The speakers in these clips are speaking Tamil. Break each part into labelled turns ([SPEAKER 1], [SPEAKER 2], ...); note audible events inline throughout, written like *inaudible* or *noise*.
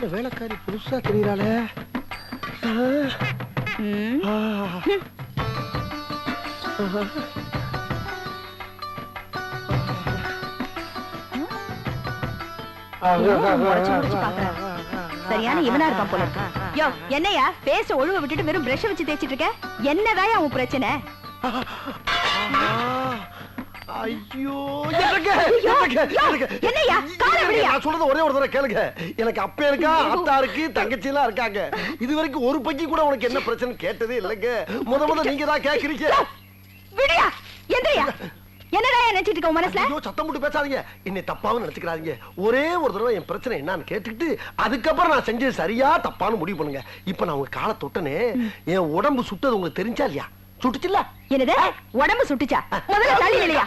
[SPEAKER 1] என்ன வேலைக்காரி புதுசா தெரியறாளே.
[SPEAKER 2] சரியான இவனா இருப்பான் போல. யோ என்னையா? பேச ஒழுவ விட்டுட்டு வெறும் பிரஷ் வச்சு தேய்ச்சிட்டு இருக்க? என்னதான் உன் பிரச்சனை?
[SPEAKER 1] ஐயோ எனக்கு
[SPEAKER 2] ஐயோ,
[SPEAKER 1] எனக்கு
[SPEAKER 2] யோ,
[SPEAKER 1] எனக்கு
[SPEAKER 2] என்னய்யா? காலை விடுயா.
[SPEAKER 1] நான் சொல்றது ஒரே ஒரு தடவை கேளுங்க. எனக்கு அப்ப இருக்கா அத்தா இருக்கு தங்கச்சி எல்லாம் இருக்காங்க. இது வரைக்கும் ஒரு பக்கி கூட உனக்கு என்ன பிரச்சனை கேட்டதே இல்லைங்க. முத முத நீங்க தான் கேக்குறீங்க.
[SPEAKER 2] விடியா? எந்திரியா? என்னடா நினைச்சிட்டு இருக்க உன் மனசுல?
[SPEAKER 1] ஐயோ சத்தம் போட்டு பேசாதீங்க. என்னை தப்பாவும் நினைச்சுக்கிறாதீங்க. ஒரே ஒரு தடவை என் பிரச்சனை என்னன்னு கேட்டுக்கிட்டு அதுக்கப்புறம் நான் செஞ்சது சரியா தப்பான்னு முடிவு பண்ணுங்க. இப்ப நான் உங்க காலை தொட்டனே என் உடம்பு சுட்டது உங்களுக்கு தெரிஞ்சா இல்லையா? சுட்டுச்சுல்ல?
[SPEAKER 2] என்னது? உடம்பு சுட்டுச்சா? முதல்ல தள்ளி இல்லையா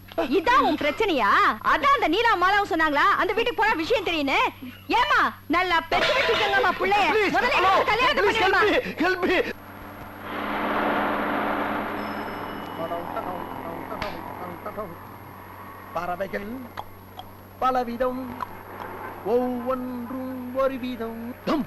[SPEAKER 2] இதான் உன் பிரச்சனையா? அதான் அந்த நீலா மாலாவும் சொன்னாங்களா? அந்த வீட்டுக்கு போனா விஷயம் தெரியுன்னு ஏமா நல்லா பெற்று வச்சுக்கோங்கம்மா பிள்ளைய. முதல்ல கல்யாணத்தை பண்ணிடுமா
[SPEAKER 1] ஹெல்ப் மீ பறவைகள் பலவிதம் ஒவ்வொன்றும் ஒரு விதம் தம்.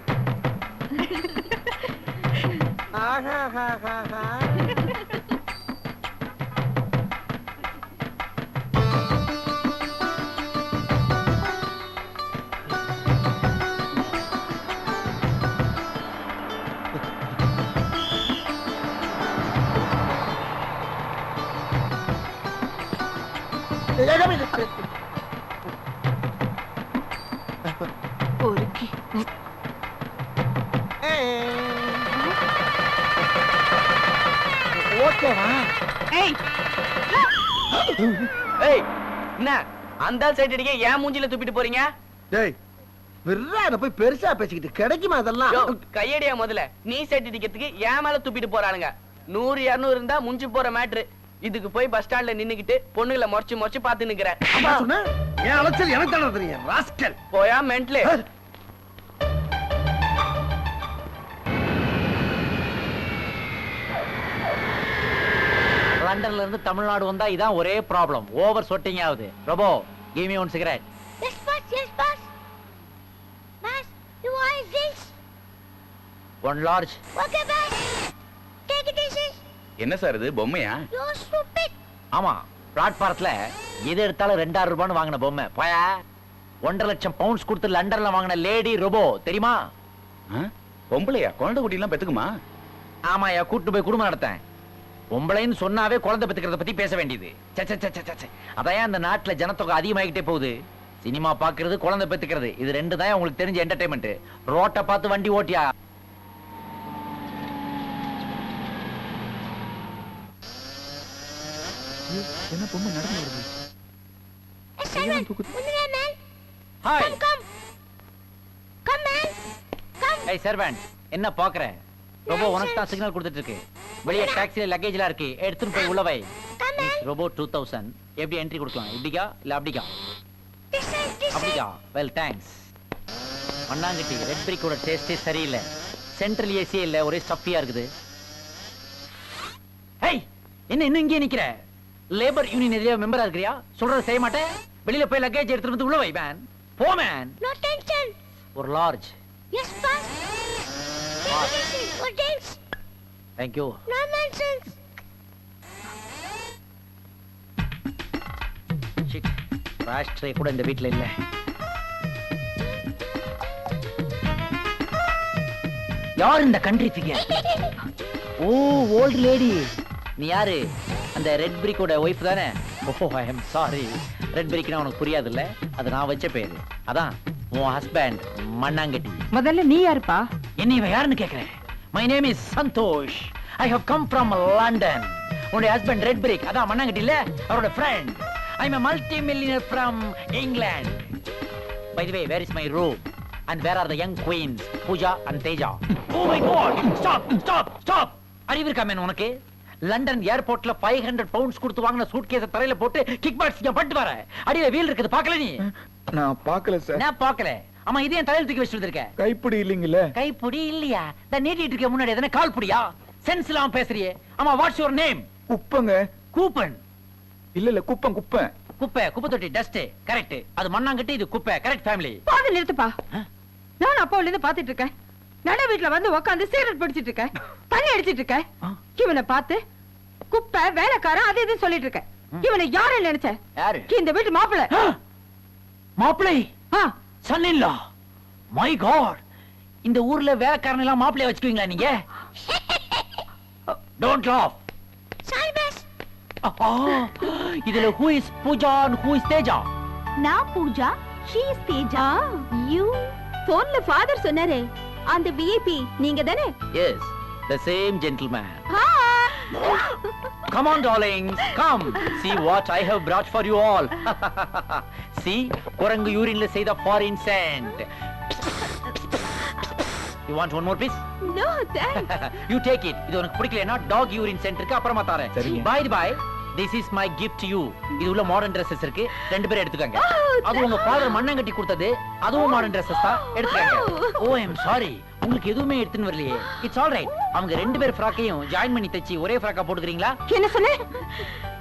[SPEAKER 3] அந்த சைடு அடிக்க ஏன் மூஞ்சில துப்பிட்டு போறீங்க?
[SPEAKER 1] டேய் விர்றான போய் பெருசா பேசிக்கிட்டு கிடைக்குமா அதெல்லாம்?
[SPEAKER 3] கையடியா முதல்ல. நீ சைடு அடிக்கிறதுக்கு ஏன் மேல துப்பிட்டு போறானுங்க நூறு இருநூறு இருந்தா முஞ்சி போற மேட்ரு. இதுக்கு போய் பஸ் ஸ்டாண்ட்ல நின்னுக்கிட்டு பொண்ணுகளை முறைச்சு முறைச்சு பாத்து நிக்கிறேன்
[SPEAKER 1] என் அலைச்சல் எனக்கு தெரியும் ராஸ்கல்.
[SPEAKER 3] போயா மென்ட்லு
[SPEAKER 4] லண்டன்ல இருந்து தமிழ்நாடு வந்தா இதான் ஒரே ப்ராப்ளம் ஓவர் சொட்டிங் ஆகுது robo give me one cigarette
[SPEAKER 5] Yes, boss. Yes, boss. Boss, you want this?
[SPEAKER 4] One large
[SPEAKER 5] Okay, boss. Take it easy.
[SPEAKER 6] என்ன சார் இது பொம்மையா
[SPEAKER 5] You're stupid.
[SPEAKER 4] ஆமா பிளாட்பாரத்துல எது எடுத்தாலும் ரெண்டாயிரம் ரூபான்னு வாங்கின பொம்மை போயா ஒன்றரை லட்சம் பவுண்ட்ஸ் கொடுத்து லண்டன்ல வாங்கின லேடி ரொபோ தெரியுமா?
[SPEAKER 6] பொம்பளையா குழந்தை குட்டிலாம் பெத்துக்குமா
[SPEAKER 4] ஆமாயா கூட்டு போய் குடும்பம் நடத்தேன் பொம்பளைன்னு சொன்னாவே குழந்தை பெத்துக்கிறத பத்தி பேச வேண்டியது. அதான் அந்த நாட்டுல ஜனத்தொகை அதிகமாகிட்டே போகுது? சினிமா பாக்குறது குழந்தை பெத்துக்கிறது. இது ரெண்டு தான் உங்களுக்கு தெரிஞ்ச என்டர்டைன்மெண்ட் ரோட்டை பார்த்து வண்டி ஓட்டியா?
[SPEAKER 6] என்ன பொம்மை நடந்து வருது.
[SPEAKER 4] ஹாய். ஏய் சர்வன்ட் என்ன பாக்குற ரோபோ உனக்கு தான் சிக்னல் கொடுத்துட்டு இருக்கு வெளியே டாக்ஸில லக்கேஜ்லாம் இருக்கு. எடுத்துட்டு போய் உள்ள வை. ரோபோ டூ தௌசண்ட் எப்படி என்ட்ரி கொடுக்கலாம்? இப்படிக்கா? இல்ல அப்படிக்கா. அப்படிக்கா? வெல் தேங்க்ஸ் மண்ணாங்கட்டி ரெட் பிரிக்கோட டேஸ்டே சரியில்லை. சென்ட்ரல் ஏசி இல்ல. ஒரே ஸ்டஃபியா இருக்குது. ஹேய் என்ன இன்னும் இங்கே நிக்கிற? லேபர் யூனியன் எதிரே மெம்பரா இருக்கிறியா? சொல்றத செய்ய மாட்டேன். வெளியில போய் லக்கேஜ் எடுத்துட்டு வந்து உள்ள வை மேன் போ மேன். ஒரு large
[SPEAKER 5] Yes, boss. Take it easy. No drinks.
[SPEAKER 4] Thank you
[SPEAKER 5] No nonsense.
[SPEAKER 4] Shit ராஷ்ட்ரே கூட இந்த வீட்ல இல்ல. யார் இந்த கண்ட்ரி ஃபிகர் *laughs* ஓ ஓல்ட் லேடி நீ யாரு? அந்த ரெட் பிரிக்கோட ஒய்ஃப் தானே? Oh I am sorry red பிரிக்னா உனக்கு புரியாது இல்ல அது நான் வச்ச பேரு. அதான் உன் ஹஸ்பண்ட் மண்ணாங்கட்டி.
[SPEAKER 2] முதல்ல நீ யாருப்பா?
[SPEAKER 4] என்ன இவன் யாருன்னு கேக்குறேன்? My name is Santosh I have come from London உன்னுடைய ஹஸ்பண்ட் ரெட் பிரிக் அதான் மண்ணாங்கட்டி இல்ல அவரோட friend I am multi millionaire from England by the way where is my room And where are the young queens, Pooja and Teja? *laughs* Oh my God! Stop! Stop! Stop! அறிவு இருக்கா மேன் உனக்கு? லண்டன் ஏர்போர்ட்ல ஃபைவ் ஹண்ட்ரட் பவுண்ட்ஸ் கொடுத்து வாங்கின சூட் கேஸ தரையில போட்டு கிக் பாக்ஸ் பட்டு வர. அடியில வீல் இருக்குது பாக்கல நீ?
[SPEAKER 6] நான் பார்க்கல சார்
[SPEAKER 4] நான் பாக்கல ஆமா இது என் தலையில தூக்கி வச்சுட்டு இருக்க
[SPEAKER 6] கைப்பிடி இல்லைங்கல்ல?
[SPEAKER 4] கைப்புடி இல்லையா? இந்த நீட்டிட்டு இருக்க முன்னாடி எதனா கால் புடியா சென்ஸ் இல்லாம பேசுறியே. ஆமா வாட்ஸ் யுவர் நேம்
[SPEAKER 6] குப்பங்க.
[SPEAKER 4] கூப்பன்.
[SPEAKER 6] இல்ல இல்ல குப்பம் குப்பம்
[SPEAKER 4] குப்பை குப்பை தொட்டி டஸ்ட் கரெக்ட் அது மண்ணாங்கட்டி இது குப்பை. கரெக்ட் ஃபேமிலி
[SPEAKER 2] பாதி நிறுத்துப்பா. நான் அப்பாவுல இருந்து பாத்துட்டு இருக்கேன். நட வீட்டுல வந்து உட்காந்து சிகரெட் பிடிச்சிட்டு இருக்கேன். தண்ணி அடிச்சிட்டு இருக்கேன். இவனை பார்த்து குப்பை வேலைக்காரன் அது இதுன்னு சொல்லிட்டு இருக்கேன். இவனை யாரு நினைச்ச
[SPEAKER 4] யாரு?
[SPEAKER 2] இந்த வீட்டு மாப்பிள்ளை.
[SPEAKER 4] மாப்பிளை
[SPEAKER 2] ஆ,
[SPEAKER 4] சன் இல்லா மை காட் இந்த ஊர்ல வேலைக்காரன் எல்லாம் மாப்பிளைய வச்சுக்குவீங்களா நீங்க? *laughs* Don't laugh
[SPEAKER 5] Sorry, boss.
[SPEAKER 4] இதுல who is Pooja who is Teja
[SPEAKER 2] நான் Pooja she is Teja you போன்ல ஃபாதர் சொன்னாரே. அந்த விஐபி நீங்க தானே?
[SPEAKER 4] Yes the same gentleman Come on, darlings. Come. See what I have brought for you all. *laughs* See, குரங்கு யூரின்ல செய்த foreign scent. You want one more piece?
[SPEAKER 2] No thanks *laughs*
[SPEAKER 4] you take it. இது உனக்கு பிடிக்கலனா டாக் யூரின் சென்ட் இருக்கு அப்புறமா தரேன்.
[SPEAKER 6] சரிங்க.
[SPEAKER 4] By, this is my gift to you. இது உள்ள மாடர்ன் Dresses இருக்கு. ரெண்டு பேரும் எடுத்துக்கங்க. அது உங்க ஃாதர் மண்ணங்கட்டி கொடுத்தது. அதுவும் மாடர்ன் Dresses தான். எடுத்துக்கங்க. Oh, I am sorry. உங்களுக்கு எதுவுமே எடுத்துன்னு வரலையே. It's all right. அவங்க ரெண்டு பேர் ஃப்ராக்கையும் ஜாயின் பண்ணி தச்சு ஒரே ஃப்ராக்கா போட்டுக்கிறீங்களா?
[SPEAKER 2] என்ன சொன்ன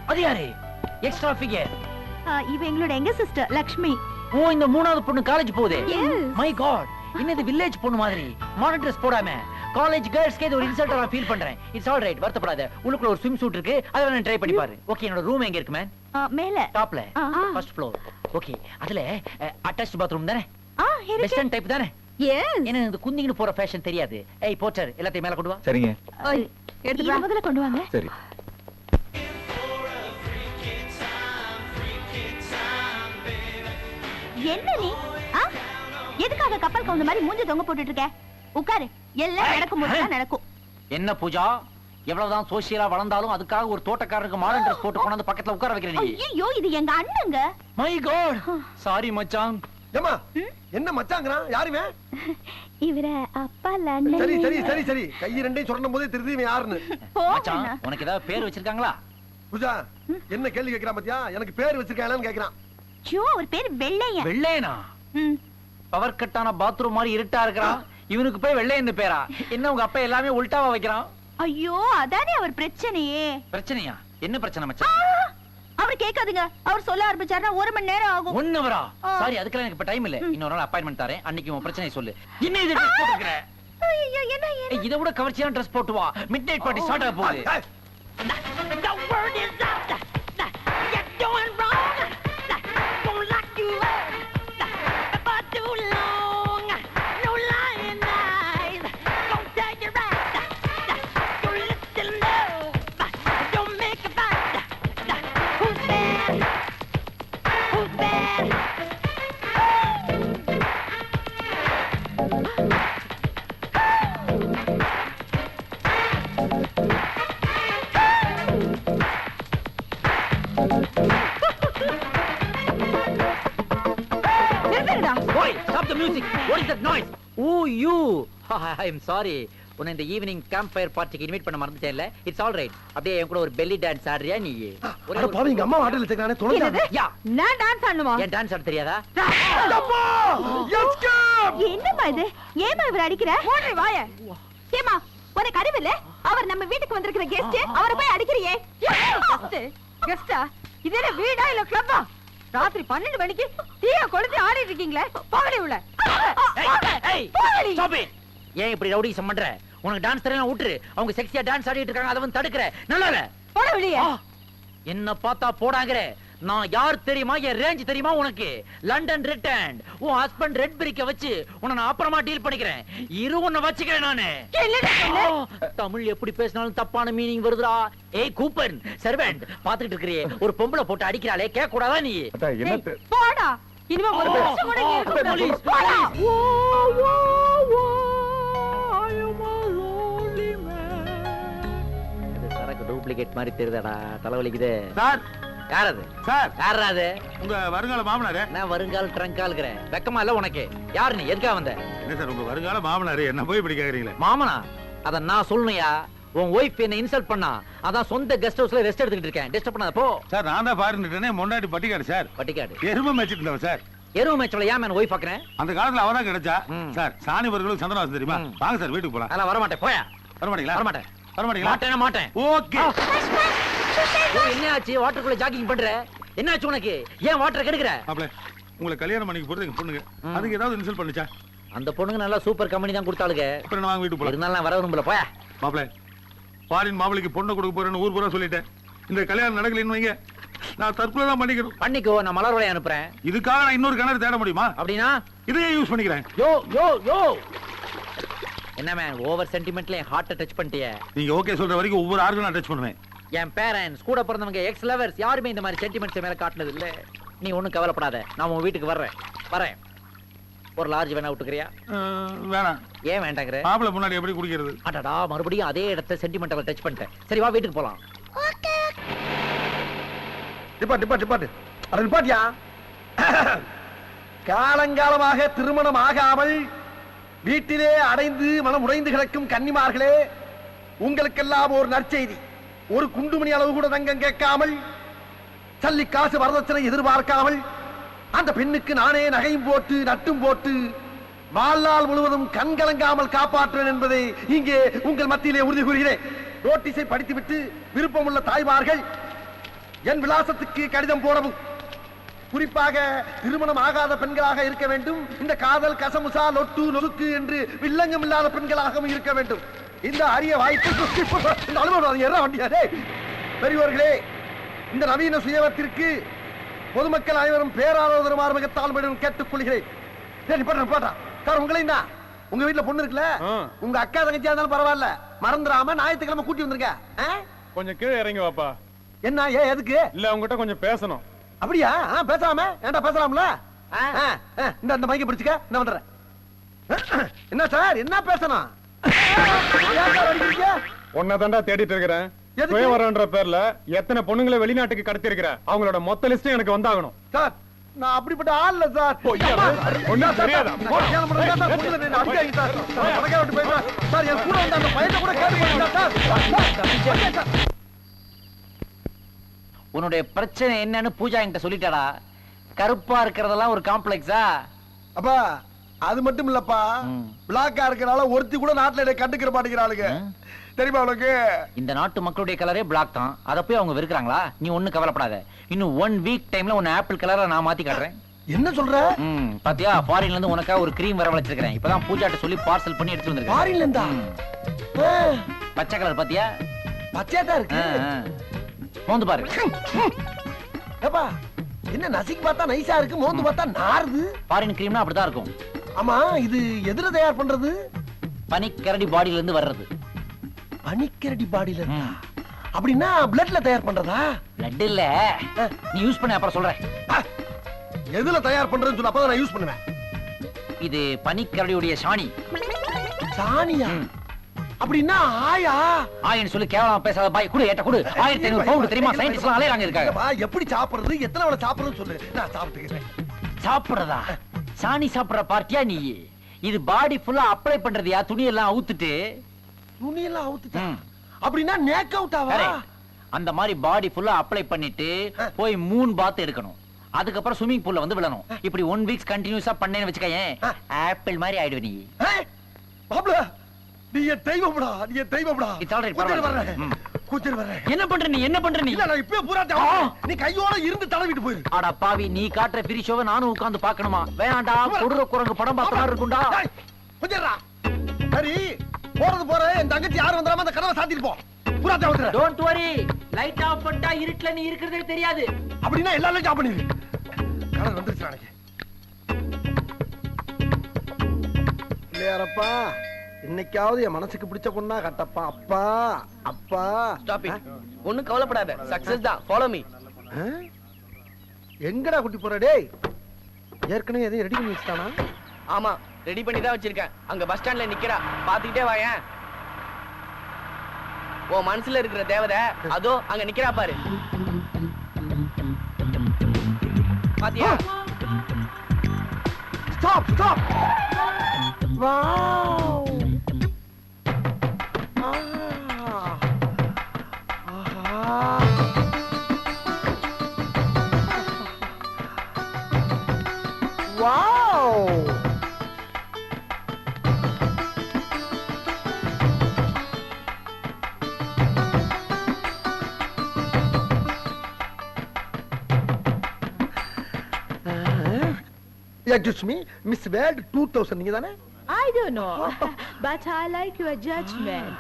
[SPEAKER 4] அது யாரு? Extra figure.
[SPEAKER 2] இவ எங்களோட எங்க சிஸ்டர் லக்ஷ்மி.
[SPEAKER 4] ஓ இந்த மூணாவது பொண்ணு காலேஜ் போகுது. மை காட் இன்னும் இது வில்லேஜ் பொண்ணு மாதிரி? மாடர்ன் ட்ரெஸ் போடாம. காலேஜ் கேர்ள்ஸ்க்கே இது ஒரு இன்சல்ட்டா நான் ஃபீல் பண்றேன். இட்ஸ் ஆல் ரைட் வருத்தப்படாத. உள்ளுக்குள்ள ஒரு ஸ்விம் சூட் இருக்கு. அதை வேணா ட்ரை பண்ணி பாரு. ஓகே என்னோட ரூம் எங்க இருக்கு மேன்
[SPEAKER 2] மேல.
[SPEAKER 4] டாப்ல. ஃபர்ஸ்ட் ஃப்ளோர் ஓகே அதுல அட்டாச்ட் பாத்ரூம் தானே?
[SPEAKER 2] ஆ இருக்கு.
[SPEAKER 4] வெஸ்டர்ன் டைப் தானே?
[SPEAKER 2] எஸ்
[SPEAKER 4] ஏன்னா இந்த குந்திங்கன்னு போற ஃபேஷன் தெரியாது. ஏய் போச்சர் எல்லாத்தையும் மேல கொண்டு வா.
[SPEAKER 6] சரிங்க.
[SPEAKER 2] எடுத்து முதல்ல கொண்டு வாங்க.
[SPEAKER 6] சரி.
[SPEAKER 2] என்ன நீ ஆ? எதுக்காக கப்பல் கவுந்த மாதிரி மூஞ்சி தொங்க போட்டுட்டு இருக்க உட்காரு. எல்லாம் நடக்கும் போது தான் நடக்கும்.
[SPEAKER 4] என்ன பூஜா? எவ்வளவுதான் சோசியலா வளர்ந்தாலும் அதுக்காக ஒரு தோட்டக்காரருக்கு மாடர்ன் ட்ரெஸ் போட்டு கொண்டாந்து பக்கத்துல உட்கார வைக்கிற நீ.
[SPEAKER 2] ஐயோ இது எங்க அண்ணங்க?
[SPEAKER 4] மை காட் சாரி மச்சான்.
[SPEAKER 1] ஏமா என்ன மச்சாங்கிறான்? யாருமே?
[SPEAKER 2] இவர அப்பா
[SPEAKER 1] சரி சரி சரி சரி கை ரெண்டையும் சொல்லணும் போதே தெரியுது இவன் யாருன்னு
[SPEAKER 4] மச்சான் உனக்கு ஏதாவது பேர் வச்சிருக்காங்களா?
[SPEAKER 1] பூஜா என்ன கேள்வி கேட்கிறான் பாத்தியா? எனக்கு பேர் வச்சிருக்காங்களான்னு கேக்குறான்
[SPEAKER 2] ஐயோ அவர் பேர் வெள்ளையன்?
[SPEAKER 4] வெள்ளையனா. பவர் கட்டான பாத்ரூம் மாதிரி இருட்டா இருக்கிறான். இவனுக்கு போய் வெள்ளையன் பேரா? என்ன உங்க அப்பா எல்லாமே உல்டாவா வைக்கிறான்?
[SPEAKER 2] ஐயோ அதானே அவர் பிரச்சனையே.
[SPEAKER 4] பிரச்சனையா? என்ன பிரச்சனை! மச்சான்?
[SPEAKER 2] அவர் கேட்காதுங்க. அவர் சொல்ல ஆரம்பிச்சாருன்னா ஒரு மணி நேரம் ஆகும்.
[SPEAKER 4] ஒன் ஹவரா
[SPEAKER 2] ஆ.
[SPEAKER 4] சாரி அதுக்கெல்லாம் எனக்கு இப்ப டைம் இல்ல. இன்னொரு நாள் அப்பாயின்மெண்ட் தரேன். அன்னைக்கு உன் பிரச்சனை சொல்லு. என்ன இது ட்ரெஸ் போட்டுக்கிற
[SPEAKER 2] என்ன
[SPEAKER 4] ஏய், இதை விட கவர்ச்சியான ட்ரெஸ் போட்டு வா. மிட் நைட் பார்ட்டி ஸ்டார்ட் ஆக போகுது.
[SPEAKER 1] ஏய்,
[SPEAKER 2] The word is out.
[SPEAKER 4] Oh, you. *laughs* I am sorry. உன்னை இந்த ஈவினிங் கேம்ப் ஃபயர் பார்ட்டிக்கு இன்வைட் பண்ண மறந்துட்டேன்ல. இட்ஸ் ஆல் ரைட் அப்படியே என் கூட ஒரு பெல்லி டான்ஸ் ஆடுறியா நீ? ஒரே
[SPEAKER 1] பாவி எங்க அம்மா வச்சிருக்கானே
[SPEAKER 2] என்னது?
[SPEAKER 1] தொலைஞ்சா
[SPEAKER 4] யா.
[SPEAKER 2] நான் டான்ஸ் ஆடணுமா?
[SPEAKER 4] ஏன் டான்ஸ் ஆட தெரியாதா?
[SPEAKER 2] என்னம்மா இது? ஏமா இவர் அடிக்கிற? ஓடுறி வாய. ஏமா உனக்கு அறிவு இல்ல? அவர் நம்ம வீட்டுக்கு வந்திருக்கிற கெஸ்ட் அவரை போய் அடிக்கிறியே? கெஸ்ட் கெஸ்டா இது என்ன வீடா இல்ல கிளப்பா ராத்திரி பன்னெண்டு மணிக்கு தீய கொளுத்தி ஆடிட்டு இருக்கீங்களே? போகடி உள்ள
[SPEAKER 4] ஏய், ஏய்,
[SPEAKER 2] போகடி
[SPEAKER 4] stop it. ஏன் இப்படி ரவுடிசம் பண்ற? உனக்கு டான்ஸ் தெரியல விட்டுரு. அவங்க செக்ஸியா டான்ஸ் ஆடிட்டு இருக்காங்க அதை வந்து தடுக்கிற. நல்லா இல்ல?
[SPEAKER 2] போட வெளியே.
[SPEAKER 4] ஆ, என்ன பார்த்தா போடாங்கற. நான் யார் தெரியுமா? என் ரேஞ்ச் தெரியுமா உனக்கு? லண்டன் ரிட்டர்ன் உன் ஹஸ்பண்ட் ரெட் பிரிக்க வச்சு உன்னை நான் அப்புறமா டீல் பண்ணிக்கிறேன். இரு உன்னை வச்சுக்கிறேன் நானு. தமிழ் எப்படி பேசினாலும் தப்பான மீனிங் வருதுடா. ஏய் கூப்பன் சர்வெண்ட் பாத்துட்டு இருக்கிறியே. ஒரு பொம்பளை போட்டு அடிக்கிறாளே கேட்க கூடாதா நீ
[SPEAKER 2] போடா. இனிமே ஒரு நிமிஷம் கூட இங்க இருக்க கூடாது. போடா.
[SPEAKER 4] இது சரக்கு டூப்ளிகேட் மாதிரி தெரியுதாடா? தலைவலிக்குது.
[SPEAKER 3] சார்.
[SPEAKER 4] யார் அது?
[SPEAKER 7] சார்.
[SPEAKER 4] யாரா அது?
[SPEAKER 7] உங்க வருங்கால மாமனாரு.
[SPEAKER 4] நான் வருங்கால் ட்ரங்காலுக்கிறேன் வெக்கமா இல்ல உனக்கு? யாரு நீ? எதுக்காக வந்த?
[SPEAKER 7] என்ன சார் உங்க வருங்கால மாமனாரு? என்ன போய் இப்படி கேக்குறீங்களே?
[SPEAKER 4] மாமனா? அத நான் சொல்லணும்யா. உன் ஒய்ஃப் என்ன இன்சல்ட் பண்ணா அதான் சொந்த கெஸ்ட் ஹவுஸ்ல ரெஸ்ட் எடுத்துக்கிட்டு இருக்கேன். டிஸ்டர்ப் பண்ணாத போ.
[SPEAKER 7] சார் நான் தான் பாருந்துட்டேனே முன்னாடி பட்டிக்காடு சார்.
[SPEAKER 4] பட்டிக்காடு
[SPEAKER 7] எருமை மேய்ச்சிட்டு இருந்தவன் சார்.
[SPEAKER 4] எருவு மேட்ச்ல ஏன் மேன் ஒய்ஃப் பாக்குறேன்
[SPEAKER 7] அந்த காலத்துல அவதான் கிடைச்சா. சார் சாணி வருகளும் சந்திரவாசன் தெரியுமா. வாங்க சார் வீட்டுக்கு போலாம்.
[SPEAKER 4] அதெல்லாம் வர மாட்டேன் போயா.
[SPEAKER 7] வர மாட்டீங்களா
[SPEAKER 4] வர மாட்டேன்
[SPEAKER 7] வர மாட்டீங்களா
[SPEAKER 4] மாட்டேனா. மாட்டேன்
[SPEAKER 7] ஓகே
[SPEAKER 4] என்ன ஆச்சு வாட்டருக்குள்ள ஜாகிங் பண்ற? என்ன ஆச்சு உனக்கு? ஏன் வாட்டர் கெடுக்கிற?
[SPEAKER 7] மாப்பிள உங்களை கல்யாணம் பண்ணிக்க போறது எங்க பொண்ணுங்க. அதுக்கு ஏதாவது இன்சல்ட் பண்ணுச்சா?
[SPEAKER 4] அந்த பொண்ணுங்க நல்லா சூப்பர் கம்பெனி தான் கொடுத்தாளுங்க.
[SPEAKER 7] அப்புறம் வாங்க வீட்டுக்கு போலாம்?
[SPEAKER 4] இருந்தாலும் நான் வர விரும்பல போயா.
[SPEAKER 7] மாப்பிள பாரின் மாப்பிளைக்கு பொண்ணை கொடுக்க போறேன்னு ஊர் பூரா சொல்லிட்டேன். இந்த கல்யாணம் நடக்கலைன்னு வைங்க. நான் தற்கொலை தான் பண்ணிக்கிறேன்
[SPEAKER 4] பண்ணிக்கோ நான் மலர் வளையம் அனுப்புறேன்.
[SPEAKER 7] இதுக்காக நான் இன்னொரு கிணறு தேட முடியுமா?
[SPEAKER 4] அப்படின்னா?
[SPEAKER 7] இதையே யூஸ் பண்ணிக்கிறேன்.
[SPEAKER 4] யோ யோ யோ! என்ன மேன் ஓவர் சென்டிமெண்ட்ல என் ஹார்ட்டை டச் பண்ணிட்டிய?
[SPEAKER 7] நீங்க ஓகே சொல்ற வரைக்கும் ஒவ்வொரு ஆர்கனும் நான் டச் பண்ணுவேன்.
[SPEAKER 4] என் பேரண்ட்ஸ் கூட பிறந்தவங்க எக்ஸ் லவர்ஸ் யாருமே இந்த மாதிரி சென்டிமெண்ட்ஸ் மேல காட்டினது இல்ல. நீ ஒண்ணும் கவலைப்படாத. நான் உன் வீட்டுக்கு வர்றேன். வரேன். ஒரு லார்ஜ் வேணா விட்டுக்கிறியா?
[SPEAKER 7] வேணாம்.
[SPEAKER 4] ஏன் வேண்டாங்கிற?
[SPEAKER 7] மாப்பிளை முன்னாடி எப்படி குடிக்கிறது?
[SPEAKER 4] அடடா மறுபடியும் அதே இடத்த சென்டிமெண்டல் டச் பண்ணிட்டேன். சரி வா வீட்டுக்கு போலாம்.
[SPEAKER 1] டிப்பாட்டு டிப்பாட்டு டிப்பாட்டு அட நிப்பாட்டியா? காலங்காலமாக திருமணம் ஆகாமல் வீட்டிலே அடைந்து மனம் உடைந்து கிடக்கும் கன்னிமார்களே உங்களுக்கெல்லாம் ஒரு நற்செய்தி. ஒரு குண்டுமணி அளவு கூட தங்கம் கேட்காமல் சல்லி காசு வரதட்சணை எதிர்பார்க்காமல் அந்த பெண்ணுக்கு நானே நகையும் போட்டு நட்டும் போட்டு வாழ்நாள் முழுவதும் கண்கலங்காமல் காப்பாற்றுவேன் என்பதை இங்கே உங்கள் மத்தியிலே உறுதி கூறுகிறேன். நோட்டீஸை படித்துவிட்டு விருப்பமுள்ள தாய்மார்கள் என் விலாசத்துக்கு கடிதம் போடவும். குறிப்பாக திருமணம் ஆகாத பெண்களாக இருக்க வேண்டும். இந்த காதல் கசமுசா லொட்டு நொறுக்கு என்று வில்லங்கம் இல்லாத பெண்களாகவும் இருக்க வேண்டும். இந்த அரிய வாய்ப்பு பெரியவர்களே அனுபவம் பெரியோர்களே இந்த நவீன சுயவத்திற்கு பொதுமக்கள் அனைவரும் பேராதரமாறு மிக தாழ்மையுடன் கேட்டுக் கொள்கிறேன் சரி போட்டா போட்டா சார் உங்களையும் தான் உங்க வீட்டுல பொண்ணு இருக்குல்ல? உங்க அக்கா தங்கச்சியா இருந்தாலும் பரவாயில்ல. மறந்துடாம ஞாயிற்றுக்கிழமை கூட்டி வந்திருக்க ஆ?
[SPEAKER 8] கொஞ்சம் கீழே இறங்கி வாப்பா.
[SPEAKER 1] என்ன ஏன் எதுக்கு?
[SPEAKER 8] இல்ல உங்ககிட்ட கொஞ்சம் பேசணும்.
[SPEAKER 1] அப்படியா? ஆ, பேசலாமே ஏன்டா பேசலாம்ல?
[SPEAKER 3] ஆ.
[SPEAKER 1] ஆ, ஆ, இந்த இந்த மைக்க பிடிச்சுக்க. இந்த வந்துடுறேன். என்ன சார்? என்ன பேசணும்? அடிக்கிறீங்க?
[SPEAKER 8] உன்னதாண்டா தேடிட்டு இருக்கிறேன்? சுயவரன்ற பேர்ல எத்தனை பொண்ணுங்களை வெளிநாட்டுக்கு கடத்தி இருக்கிற அவங்களோட மொத்த லிஸ்டும் எனக்கு வந்தாகணும்.
[SPEAKER 1] சார் நான் அப்படிப்பட்ட ஆள் இல்ல சார்.
[SPEAKER 8] தெரியாதா?
[SPEAKER 1] என் கூட அந்த பையனை கூட கேட்டு சார்.
[SPEAKER 4] உன்னுடைய பிரச்சனை என்னன்னு பூஜா என்கிட்ட சொல்லிட்டாடா. கருப்பா இருக்கிறதெல்லாம் ஒரு காம்ப்ளெக்ஸா
[SPEAKER 1] அப்பா அது மட்டும் இல்லப்பா. பிளாக்கா இருக்கறனால ஒருத்தி கூட நாட்டுல கண்டுக்கிற மாட்டேங்கிறாளுங்க. தெரியுமா உனக்கு?
[SPEAKER 4] இந்த நாட்டு மக்களுடைய கலரே பிளாக் தான். அதை போய் அவங்க வெறுக்கிறாங்களா? நீ ஒண்ணும் கவலைப்படாத. இன்னும் ஒன் வீக் டைம்ல உன்னை ஆப்பிள் கலரா நான் மாத்தி காட்டுறேன்.
[SPEAKER 1] என்ன சொல்ற?
[SPEAKER 4] ம் பாத்தியா? ஃபாரின்ல இருந்து உனக்கா ஒரு க்ரீம் வர வச்சிருக்கேன் இப்பதான் பூஜாட்ட சொல்லி பார்சல் பண்ணி எடுத்து வந்திருக்கேன்.
[SPEAKER 1] ஃபாரின்ல இருந்தா?
[SPEAKER 4] பச்சை கலர் பாத்தியா?
[SPEAKER 1] பச்சையா தான் இருக்கு.
[SPEAKER 4] மோந்து பாரு.
[SPEAKER 1] ஏப்பா என்ன நசிக்கு பார்த்தா நைஸா இருக்கு மோந்து பார்த்தா நாறுது?
[SPEAKER 4] ஃபாரின் க்ரீம்னா அப்படிதான் இருக்கும்.
[SPEAKER 1] ஆமா இது எதுல தயார் பண்றது?
[SPEAKER 4] பனிக்கரடி பாடியில இருந்து வர்றது.
[SPEAKER 1] பனிக்கரடி பாடியில
[SPEAKER 4] ம்.
[SPEAKER 1] அப்படின்னா பிளட்ல தயார் பண்றதா?
[SPEAKER 4] பிளட் இல்ல. நீ யூஸ் பண்ண அப்புறம் சொல்றேன்.
[SPEAKER 1] ஆ, எதுல தயார் பண்றதுன்னு சொல்ல அப்பதான் நான் யூஸ் பண்ணுவேன்.
[SPEAKER 4] இது பனிக்கரடியுடைய சாணி.
[SPEAKER 1] சாணியா. அப்படின்னா ஆயா?
[SPEAKER 4] ஆயின்னு சொல்லி கேவலமா பேசாத பாய். குடு ஏட்ட குடு. ஆயிரத்தி ஐநூறு பவுண்ட் தெரியுமா? சயின்டிஸ்ட் எல்லாம் அலையறாங்க இருக்காங்க.
[SPEAKER 1] ஏப்பா, எப்படி சாப்பிடுறது? எத்தனை வேளை சாப்பிடுறதுன்னு சொல்லு. நான் சாப்பிட்டுக்கிறேன்.
[SPEAKER 4] சாப்பிடுறதா? சாணி சாப்பிடுற பார்ட்டியா நீ? இது பாடி ஃபுல்லா அப்ளை பண்றதுயா? துணி எல்லாம் அவுத்துட்டு
[SPEAKER 1] துணியெல்லாம் அவுத்துட்டா.
[SPEAKER 4] ம்.
[SPEAKER 1] அப்படின்னா நேக் அவுட் ஆவா.
[SPEAKER 4] அந்த மாதிரி பாடி ஃபுல்லா அப்ளை பண்ணிட்டு போய் மூணு பாத் எடுக்கணும். அதுக்கப்புறம் ஸ்விமிங் பூல்ல வந்து விழணும். இப்படி ஒன் வீக்ஸ் கண்டினியூஸா பண்ணேன்னு வச்சுக்கயேன். ஆப்பிள் மாதிரி ஆயிடுவ நீ.
[SPEAKER 1] என் தெய்வம்டா என் தெய்வம்டா.
[SPEAKER 4] பரவாயில்ல. என்ன பண்ற நீ என்ன பண்ற நீ?
[SPEAKER 1] இல்ல நான் இப்பவே பூரா தேவை. நீ கையோட இருந்து தடவிட்டு போயிரு.
[SPEAKER 4] அட பாவி நீ காட்டுற ஃப்ரீ ஷோவை நானும் உட்கார்ந்து பார்க்கணுமா? வேணாண்டா கொடுற குரங்கு படம் பார்த்த மாதிரி இருக்கும்டா.
[SPEAKER 1] ஏய், கொஞ்சம் இருடா. சரி. போறது போற என் தங்கச்சி யாரும் வந்துடாம அந்த கதவை சாத்திட்டு போ. பூரா தேவை
[SPEAKER 4] டோன்ட் வரி லைட் ஆஃப் பண்ணிட்டா இருட்டுல நீ இருக்கிறதே தெரியாது.
[SPEAKER 1] அப்படின்னா எல்லாரும் ஜாப் பண்ணிரு. கடன் வந்துருச்சு எனக்கு. இல்லையாரப்பா இன்னைக்காவது என் மனசுக்கு பிடிச்ச பொண்ணா கட்டப்பா. அப்பா அப்பா.
[SPEAKER 3] ஸ்டாப் இட் ஒண்ணும் கவலைப்படாத. சக்சஸ் தான். Follow me?
[SPEAKER 1] எங்கடா குட்டி போற டேய்? ஏற்கனவே எதையும் ரெடி பண்ணி வச்சுட்டானா?
[SPEAKER 3] ஆமா. ரெடி பண்ணி தான் வச்சிருக்கேன். அங்க பஸ் ஸ்டாண்ட்ல நிக்கிறா. பாத்துக்கிட்டே வாயேன் உன் மனசுல இருக்கிற தேவதை அதோ அங்க நிக்கிறா பாரு. பாத்தியா?
[SPEAKER 1] Stop stop wow excuse me miss world two thousand நீங்க தானே
[SPEAKER 2] I don't know, but I like your judgment.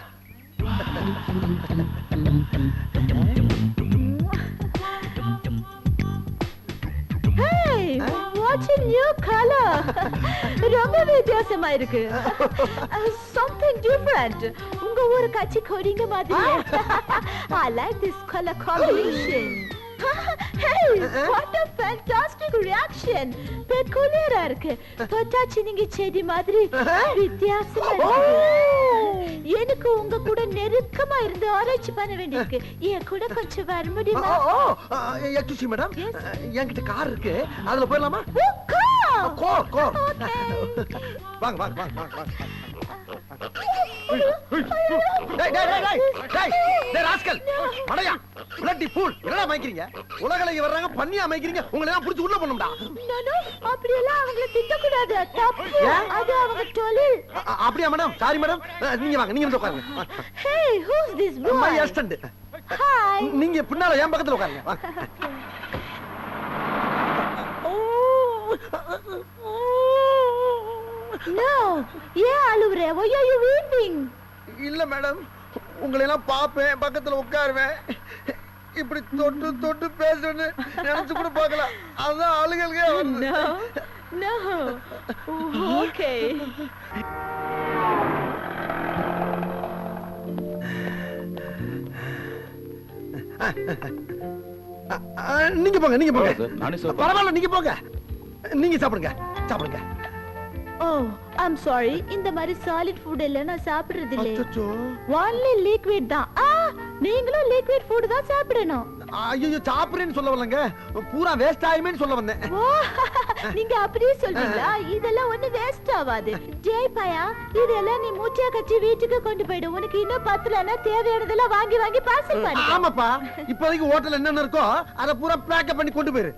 [SPEAKER 2] Hey, what a new color! ரொம்ப வித்தியாசமா இருக்கு Uh, something different. உங்க ஊரு கட்சி கொடிங்க மாதிரி I like this color combination. hey, what a fantastic reaction! பெக்குலியரா இருக்கு தொட்டாச்சி நீங்க செடி மாதிரி வித்தியாசமா இருக்கு எனக்கு உங்க கூட நெருக்கமா இருந்து ஆராய்ச்சி பண்ண வேண்டியிருக்கு என் கூட கொஞ்சம் வர முடியுமா
[SPEAKER 1] எக்ஸ்கியூஸ் மேடம். என்கிட்ட கார் இருக்கு அதுல போயிடலாமா
[SPEAKER 2] Oh, come!
[SPEAKER 1] கோர். வாங்க வாங்க வாங்க வாங்க வர்றாங்க பண்ணியா மைக்கிறீங்க உங்களை எல்லாம் புடிச்சு உள்ள பண்ணும்டா
[SPEAKER 2] நானு? அப்படியெல்லாம் அவங்கள திட்டக்கூடாது. தப்பு.
[SPEAKER 1] ஏன்?
[SPEAKER 2] அது அவங்க தொழில்.
[SPEAKER 1] அப்படியா மேடம் சாரி மேடம் நீங்க வாங்க நீங்க வந்து உட்காருங்க.
[SPEAKER 2] Hey this
[SPEAKER 1] my
[SPEAKER 2] boy
[SPEAKER 1] assistant
[SPEAKER 2] hi
[SPEAKER 1] நீங்க பின்னால என் பக்கத்துல உட்காருங்க. வாங்க
[SPEAKER 2] நோ ஏன் அழுவுற. Why are you weeping?
[SPEAKER 1] இல்ல மேடம் உங்களை எல்லாம் பாப்பேன் பக்கத்துல உட்காருவேன். இப்படி தொட்டு தொட்டு பேசுறேன்னு நினைச்சு கூட பார்க்கல. அதான் ஆளுகளுக்கே வருது.
[SPEAKER 2] No. No. Okay.
[SPEAKER 1] நீங்க போங்க நீங்க போங்க. பரவாயில்ல நீங்க போங்க. நீங்க சாப்பிடுங்க சாப்பிடுங்க.
[SPEAKER 2] Oh i'm sorry. இந்த மாதிரி சாலிட் ஃபுட் எல்லாம் நான் சாப்பிடுறது இல்ல
[SPEAKER 1] அச்சச்சோ.
[SPEAKER 2] ஒன்லி லிக்விட் தான். ஆ நீங்களும் லிக்விட் ஃபுட் தான் சாப்பிடணும்.
[SPEAKER 1] ஐயோ சாப்பிடுறேன்னு சொல்ல வரலங்க. பூரா வேஸ்ட் ஆயுமேன்னு சொல்ல வந்தேன்.
[SPEAKER 2] ஓ *laughs* நீங்க அப்படியே சொல்றீங்களா? இதெல்லாம் ஒண்ணு வேஸ்ட் ஆகாது ஜெய் பயா இதெல்லாம் நீ மூச்சா கச்சி வீட்டுக்கு கொண்டு போயிடு. உனக்கு இன்னும் பத்தலன்னா தேவையானதெல்லாம் வாங்கி வாங்கி பார்சல் பண்ணு.
[SPEAKER 1] ஆமாப்பா. இப்போதைக்கு ஹோட்டல் என்னென்ன இருக்கோ அதை பூரா பேக்கப் பண்ணி கொண்டு போயிரு.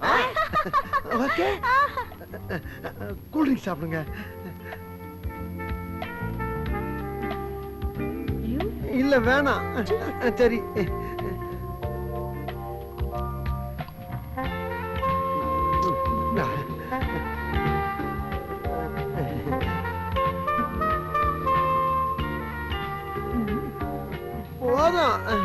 [SPEAKER 1] ஓகே *laughs* கூல் ட்ரிங்க் சாப்பிடுங்க. இல்ல வேணாம் சரி. போதும்.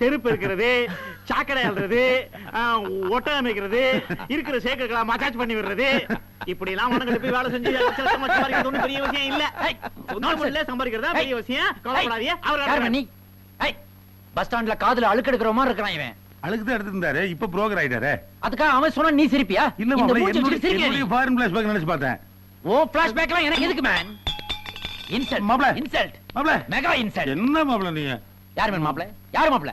[SPEAKER 9] தெருப்பு இருக்கிறது சாக்கடை அல்றது ஒட்டகம் அமைக்கிறது இருக்கிற சேக்கர்களை மசாஜ் பண்ணி விடுறது. இப்படி எல்லாம் உனக்கு போய் வேலை செஞ்சு சம்பாதிக்கிறது பெரிய விஷயம் இல்ல. நார்மல்ல சம்பாதிக்கிறதா பெரிய விஷயம்? கவலைப்படாதீங்க. அவர்
[SPEAKER 4] பஸ் ஸ்டாண்ட்ல காதுல அழுக்கெடுக்கிற மாதிரி இருக்கிறான் இவன்.
[SPEAKER 7] அழுக்கு தான் எடுத்திருந்தாரு இப்ப புரோக்கர் ஆயிட்டாரு.
[SPEAKER 4] அதுக்காக அவன் சொன்னா நீ சிரிப்பியா?
[SPEAKER 7] இல்ல என்னுடைய ஃபாரின் பிளாஸ் பேக் நினைச்சு பார்த்தேன்.
[SPEAKER 4] ஓ பிளாஷ்பேக்லாம் எனக்கு எதுக்கு மேன் இன்சல்ட்
[SPEAKER 7] மாப்ள.
[SPEAKER 4] இன்சல்ட்
[SPEAKER 7] மாப்ள
[SPEAKER 4] மெகா இன்சல்ட்
[SPEAKER 7] என்ன மாப்பிள நீங்க?
[SPEAKER 4] யார் மேன் மாப்ள யார் மாப்ள